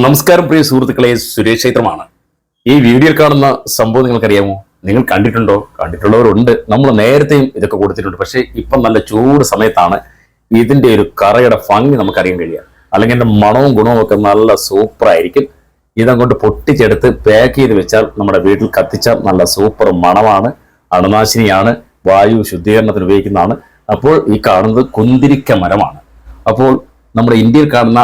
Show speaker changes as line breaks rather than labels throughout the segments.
നമസ്കാരം പ്രിയ സുഹൃത്തുക്കളെ സുരേഷ് ക്ഷേത്രമാണ്. ഈ വീഡിയോയിൽ കാണുന്ന സംഭവം നിങ്ങൾക്കറിയാമോ? നിങ്ങൾ കണ്ടിട്ടുണ്ടോ? കണ്ടിട്ടുള്ളവരുണ്ട്. നമ്മൾ നേരത്തെയും ഇതൊക്കെ കൊടുത്തിട്ടുണ്ട്. പക്ഷേ ഇപ്പം നല്ല ചൂട് സമയത്താണ് ഇതിന്റെ ഒരു കറയുടെ ഭംഗി നമുക്കറിയാൻ കഴിയുക. അല്ലെങ്കിൽ എന്റെ മണവും ഗുണവും ഒക്കെ നല്ല സൂപ്പറായിരിക്കും ഇതങ്ങോട്ട് പൊട്ടിച്ചെടുത്ത് പാക്ക് ചെയ്ത് വെച്ചാൽ നമ്മുടെ വീട്ടിൽ കത്തിച്ചാൽ നല്ല സൂപ്പർ മണമാണ്. അണുനാശിനിയാണ്. വായു ശുദ്ധീകരണത്തിന് ഉപയോഗിക്കുന്നതാണ്. അപ്പോൾ ഈ കാണുന്നത് കുന്തിരിക്ക മരമാണ്. അപ്പോൾ നമ്മുടെ ഇന്ത്യയിൽ കാണുന്ന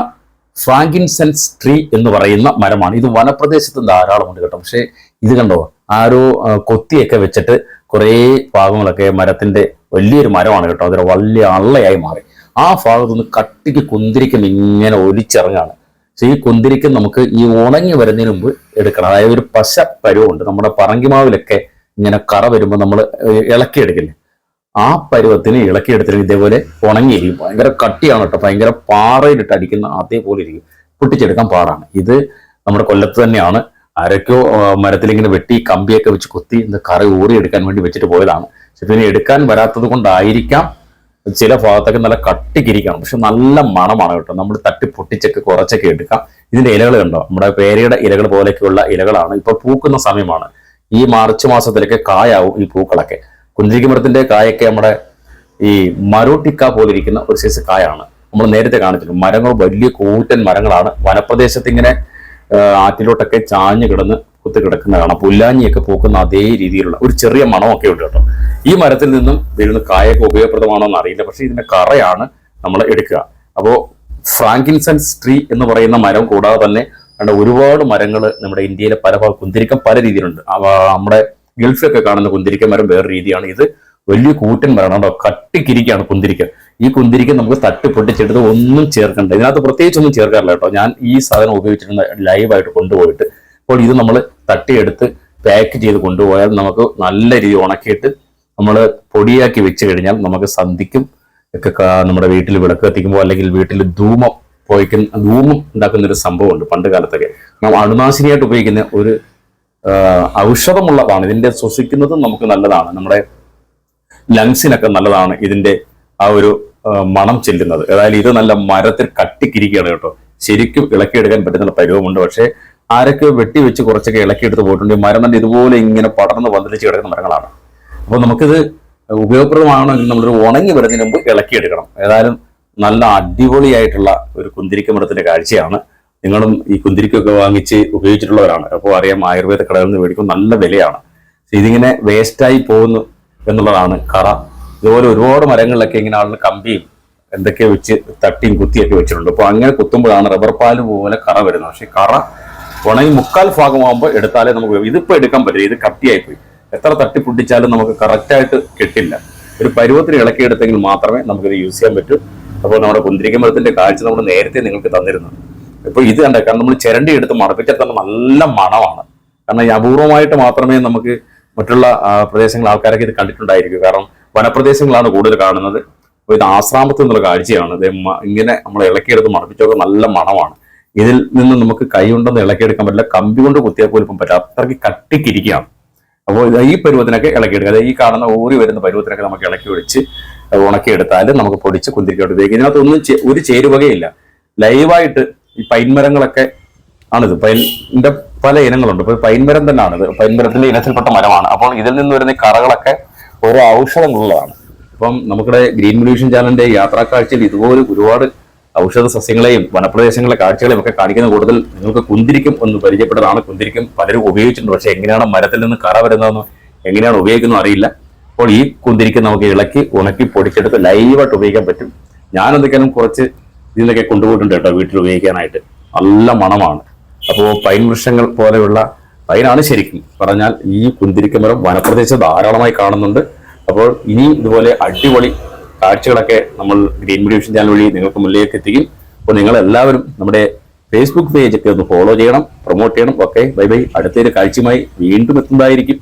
ഫ്രാങ്കിൻസെൻസ് ട്രീ എന്ന് പറയുന്ന മരമാണ്. ഇത് വനപ്രദേശത്ത് ധാരാളമുണ്ട് കേട്ടോ. പക്ഷേ ഇത് കണ്ടോ? ആരോ കൊത്തിയൊക്കെ വെച്ചിട്ട് കുറേ ഭാഗങ്ങളൊക്കെ മരത്തിന്റെ വലിയൊരു മരമാണ് കേട്ടോ. അതൊരു വലിയ അള്ളയായി മാറി. ആ ഭാഗത്തുനിന്ന് കട്ടിക്ക് കുന്തിരിക്കം ഇങ്ങനെ ഒലിച്ചിറങ്ങാണ്. പക്ഷേ ഈ കുന്തിരിക്കം നമുക്ക് ഈ ഉണങ്ങി വരുന്നതിന് മുമ്പ് എടുക്കണം. അതായത് ഒരു പശ പരുവുണ്ട് നമ്മുടെ പറങ്കിമാവിലൊക്കെ ഇങ്ങനെ കറ വരുമ്പോൾ നമ്മൾ ഇളക്കിയെടുക്കില്ലേ? ആ പരുവത്തിന് ഇളക്കിയെടുത്തിട്ട് ഇതേപോലെ ഉണങ്ങിയിരിക്കും. ഭയങ്കര കട്ടിയാണ് കേട്ടോ. ഭയങ്കര പാറയിലിട്ട് അടിക്കുന്ന അതേപോലെ ഇരിക്കും. പൊട്ടിച്ചെടുക്കാൻ പാടാണ്. ഇത് നമ്മുടെ കൊല്ലത്ത് തന്നെയാണ്. ആരൊക്കെയോ മരത്തിലിങ്ങനെ വെട്ടി കമ്പിയൊക്കെ വെച്ച് കൊത്തി ഇത് കറി ഊറിയെടുക്കാൻ വേണ്ടി വെച്ചിട്ട് പോയതാണ്. പക്ഷെ പിന്നെ എടുക്കാൻ വരാത്തത് കൊണ്ടായിരിക്കാം. ചില ഭാഗത്തൊക്കെ നല്ല കട്ടിക്കിരിക്കണം. പക്ഷെ നല്ല മണമാണ് കേട്ടോ. നമ്മൾ തട്ടി പൊട്ടിച്ചൊക്കെ കുറച്ചൊക്കെ എടുക്കാം. ഇതിന്റെ ഇലകൾ കണ്ടോ? നമ്മുടെ പേരയുടെ ഇലകൾ പോലെയൊക്കെയുള്ള ഇലകളാണ്. ഇപ്പോൾ പൂക്കുന്ന സമയമാണ്. ഈ മാർച്ച് മാസത്തിലൊക്കെ കായാവും ഈ പൂക്കളൊക്കെ. കുന്തിരിക്കുമരത്തിന്റെ കായൊക്കെ നമ്മുടെ ഈ മരോട്ടിക്ക പോലെ ഇരിക്കുന്ന ഒരു സൈസ് കായാണ്. നമ്മൾ നേരത്തെ കാണിച്ചിട്ടുണ്ട്. മരങ്ങൾ വലിയ കൂറ്റൻ മരങ്ങളാണ്. വനപ്രദേശത്ത് ഇങ്ങനെ ആറ്റിലോട്ടൊക്കെ ചാഞ്ഞു കിടന്ന് കുത്തി കിടക്കുന്ന കാണാം പുല്ലാഞ്ഞിയൊക്കെ പൂക്കുന്ന അതേ രീതിയിലുള്ള ഒരു ചെറിയ മണമൊക്കെ ഉണ്ട് കേട്ടോ. ഈ മരത്തിൽ നിന്നും വീഴുന്ന കായൊക്കെ ഉപയോഗപ്രദമാണോ എന്ന് അറിയില്ല. പക്ഷെ ഇതിന്റെ കറയാണ് നമ്മൾ എടുക്കുക. അപ്പോൾ ഫ്രാങ്കിൻസൺസ് ട്രീ എന്ന് പറയുന്ന മരം കൂടാതെ തന്നെ ഒരുപാട് മരങ്ങൾ നമ്മുടെ ഇന്ത്യയിലെ പല കുന്തിരിക്കം പല രീതിയിലുണ്ട്. നമ്മുടെ ഗൾഫിലൊക്കെ കാണുന്ന കുന്തിരിക്ക മരം വേറെ രീതിയാണ്. ഇത് വലിയ കൂട്ടൻ മരമാണ് കട്ടിക്കിരിക്കാണ് കുന്തിരിക്ക ഈ കുന്തിരിക്ക നമുക്ക് തട്ടി പൊട്ടിച്ചെടുത്ത് ഒന്നും ചേർക്കണ്ട. ഇതിനകത്ത് പ്രത്യേകിച്ച് ഒന്നും ചേർക്കാറില്ല കേട്ടോ. ഞാൻ ഈ സാധനം ഉപയോഗിച്ചിരുന്ന ലൈവായിട്ട് കൊണ്ടുപോയിട്ട് അപ്പോൾ ഇത് നമ്മൾ തട്ടിയെടുത്ത് പാക്ക് ചെയ്ത് കൊണ്ടുപോയാൽ നമുക്ക് നല്ല രീതി ഉണക്കിയിട്ട് നമ്മൾ പൊടിയാക്കി വെച്ച് കഴിഞ്ഞാൽ നമുക്ക് സന്ധിക്കും ഒക്കെ നമ്മുടെ വീട്ടിൽ വിളക്ക് കത്തിക്കുമ്പോൾ അല്ലെങ്കിൽ വീട്ടിൽ ധൂമം പോയിക്കുന്ന ധൂമം ഉണ്ടാക്കുന്ന ഒരു സംഭവമുണ്ട് പണ്ട് കാലത്തൊക്കെ. നാം അണുനാശിനിയായിട്ട് ഉപയോഗിക്കുന്ന ഒരു ഔഷധമുള്ളതാണ്. ഇതിന്റെ ശ്വസിക്കുന്നത് നമുക്ക് നല്ലതാണ്. നമ്മുടെ ലങ്സിനൊക്കെ നല്ലതാണ് ഇതിന്റെ ആ ഒരു മണം ചെല്ലുന്നത്. അതായത് ഇത് നല്ല മരത്തിൽ കട്ടിക്കിരിക്കുകയാണ് കേട്ടോ. ശരിക്കും ഇളക്കിയെടുക്കാൻ പറ്റുന്ന പരിവമുണ്ട്. പക്ഷേ ആരൊക്കെ വെട്ടി വെച്ച് കുറച്ചൊക്കെ ഇളക്കിയെടുത്ത് പോയിട്ടുണ്ട് മരം തന്നെ ഇതുപോലെ ഇങ്ങനെ പടർന്ന് പന്തലിച്ച് കിടക്കുന്ന മരങ്ങളാണ്. അപ്പോൾ നമുക്കിത് ഉപയോഗപ്രദമാണെങ്കിൽ നമ്മളൊരു ഉണങ്ങി വരുന്നതിന് മുമ്പ് ഇളക്കിയെടുക്കണം. ഏതായാലും നല്ല അടിപൊളിയായിട്ടുള്ള ഒരു കുന്തിരിക്ക മരത്തിന്റെ കാഴ്ചയാണ്. നിങ്ങളും ഈ കുന്തിരിക്കൊക്കെ വാങ്ങിച്ച് ഉപയോഗിച്ചിട്ടുള്ളവരാണ്. അപ്പോൾ അറിയാം ആയുർവേദ കടകളിൽ നിന്ന് മേടിക്കും നല്ല വിലയാണ്. ഇതിങ്ങനെ വേസ്റ്റായി പോകുന്നു എന്നുള്ളതാണ് കറ. ഇതുപോലെ ഒരുപാട് മരങ്ങളിലൊക്കെ ഇങ്ങനെ ആളുകൾ കമ്പിയും എന്തൊക്കെ വെച്ച് തട്ടിയും കുത്തിയൊക്കെ വെച്ചിട്ടുണ്ട്. അപ്പോൾ അങ്ങനെ കുത്തുമ്പോഴാണ് റബ്ബർ പാൽ പോലെ കറ വരുന്നത്. പക്ഷേ കറ ഉണങ്ങി മുക്കാൽ ഭാഗമാകുമ്പോൾ എടുത്താലേ നമുക്ക് ഇതിപ്പോൾ എടുക്കാൻ പറ്റില്ല. ഇത് കട്ടിയായി പോയി എത്ര തട്ടി പൊട്ടിച്ചാലും നമുക്ക് കറക്റ്റായിട്ട് കിട്ടില്ല. ഒരു പരുവത്തിന് ഇളക്കിയെടുത്തെങ്കിൽ മാത്രമേ നമുക്കിത് യൂസ് ചെയ്യാൻ പറ്റൂ. അപ്പോൾ നമ്മുടെ കുന്തിരിക്ക മരത്തിന്റെ കാഴ്ച നമ്മൾ നേരത്തെ നിങ്ങൾക്ക് തന്നിരുന്നു. ഇപ്പോൾ ഇത് കണ്ട കാരണം നമ്മൾ ചിരണ്ടി എടുത്ത് തന്നെ നല്ല മണമാണ്. കാരണം ഈ അപൂർവമായിട്ട് മാത്രമേ നമുക്ക് മറ്റുള്ള പ്രദേശങ്ങൾ ആൾക്കാരൊക്കെ ഇത് കണ്ടിട്ടുണ്ടായിരിക്കും. കാരണം വനപ്രദേശങ്ങളാണ് കൂടുതൽ കാണുന്നത്. അപ്പോൾ ഇത് ആശ്രാമത്ത് എന്നുള്ള കാഴ്ചയാണ്. ഇത് ഇങ്ങനെ നമ്മൾ ഇളക്കിയെടുത്ത് മണപ്പിച്ചൊക്കെ നല്ല മണമാണ്. ഇതിൽ നിന്ന് നമുക്ക് കൈ കൊണ്ടൊന്നും ഇളക്കിയെടുക്കാൻ പറ്റില്ല. കമ്പി കൊണ്ട് കുത്തിയാൽ പോലും ഇപ്പം പറ്റില്ല അത്രയ്ക്ക് കട്ടിക്കിരിക്കുകയാണ്. അപ്പോൾ ഈ പരുവത്തിനൊക്കെ ഇളക്കിയെടുക്കുക. അതായത് ഈ കാണുന്ന ഊറി വരുന്ന പരുവത്തിനൊക്കെ നമുക്ക് ഇളക്കി ഒഴിച്ച് ഉണക്കിയെടുത്താൽ നമുക്ക് പൊടിച്ച് കുന്തിരിക്കോട്ട് ഉപയോഗിക്കാം. ഇതിനകത്തൊന്നും ഒരു ചേരുവകയില്ല. ലൈവായിട്ട് ഈ പൈൻ മരങ്ങളൊക്കെ ആണിത് പൈനിന്റെ പല ഇനങ്ങളുണ്ട്. ഇപ്പൊ പൈൻമരം തന്നെയാണിത്. പൈൻമരത്തിന്റെ ഇനത്തിൽപ്പെട്ട മരമാണ്. അപ്പോൾ ഇതിൽ നിന്ന് വരുന്ന കറകളൊക്കെ ഓരോ ഔഷധങ്ങളുള്ളതാണ്. അപ്പം നമ്മുടെ ഗ്രീൻ മ്യൂഷൻ ചാനലിന്റെ യാത്രാ കാഴ്ചയിൽ ഇതുപോലെ ഒരുപാട് ഔഷധ സസ്യങ്ങളെയും വനപ്രദേശങ്ങളെ കാഴ്ചകളെയും ഒക്കെ കാണിക്കുന്ന കൂടുതൽ നിങ്ങൾക്ക് കുന്തിരിക്കും ഒന്ന് പരിചയപ്പെട്ടതാണ്. കുന്തിരിക്കും പലരും ഉപയോഗിച്ചിട്ടുണ്ട്. പക്ഷേ എങ്ങനെയാണ് മരത്തിൽ നിന്ന് കറ വരുന്നതെന്ന് എങ്ങനെയാണ് ഉപയോഗിക്കുന്നത് അറിയില്ല. അപ്പോൾ ഈ കുന്തിരിക്കം നമുക്ക് ഇളക്കി ഉണക്കി പൊടിച്ചെടുത്ത് ലൈവായിട്ട് ഉപയോഗിക്കാൻ പറ്റും. ഞാൻ എന്തൊക്കെയാലും കുറച്ച് ഇതിനൊക്കെ കൊണ്ടുപോയിട്ടുണ്ട് കേട്ടോ വീട്ടിൽ ഉപയോഗിക്കാനായിട്ട്. നല്ല മണമാണ്. അപ്പോൾ പൈൻ വൃക്ഷങ്ങൾ പോലെയുള്ള പൈനാണ് ശരിക്കും. പറഞ്ഞാൽ ഈ കുന്തിരിക്കമരം മരം വനപ്രദേശത്ത് ധാരാളമായി കാണുന്നുണ്ട്. അപ്പോൾ ഇനി ഇതുപോലെ അടിപൊളി കാഴ്ചകളൊക്കെ നമ്മൾ ഗ്രീൻ മീഡിയേഷൻ ചാനൽ വഴി നിങ്ങൾക്ക് മുന്നിലേക്ക് എത്തിക്കും. അപ്പോൾ നിങ്ങൾ എല്ലാവരും നമ്മുടെ ഫേസ്ബുക്ക് പേജൊക്കെ ഒന്ന് ഫോളോ ചെയ്യണം പ്രൊമോട്ട് ചെയ്യണം. Okay bye bye. അടുത്തൊരു കാഴ്ചയുമായി വീണ്ടും എത്തുന്നതായിരിക്കും.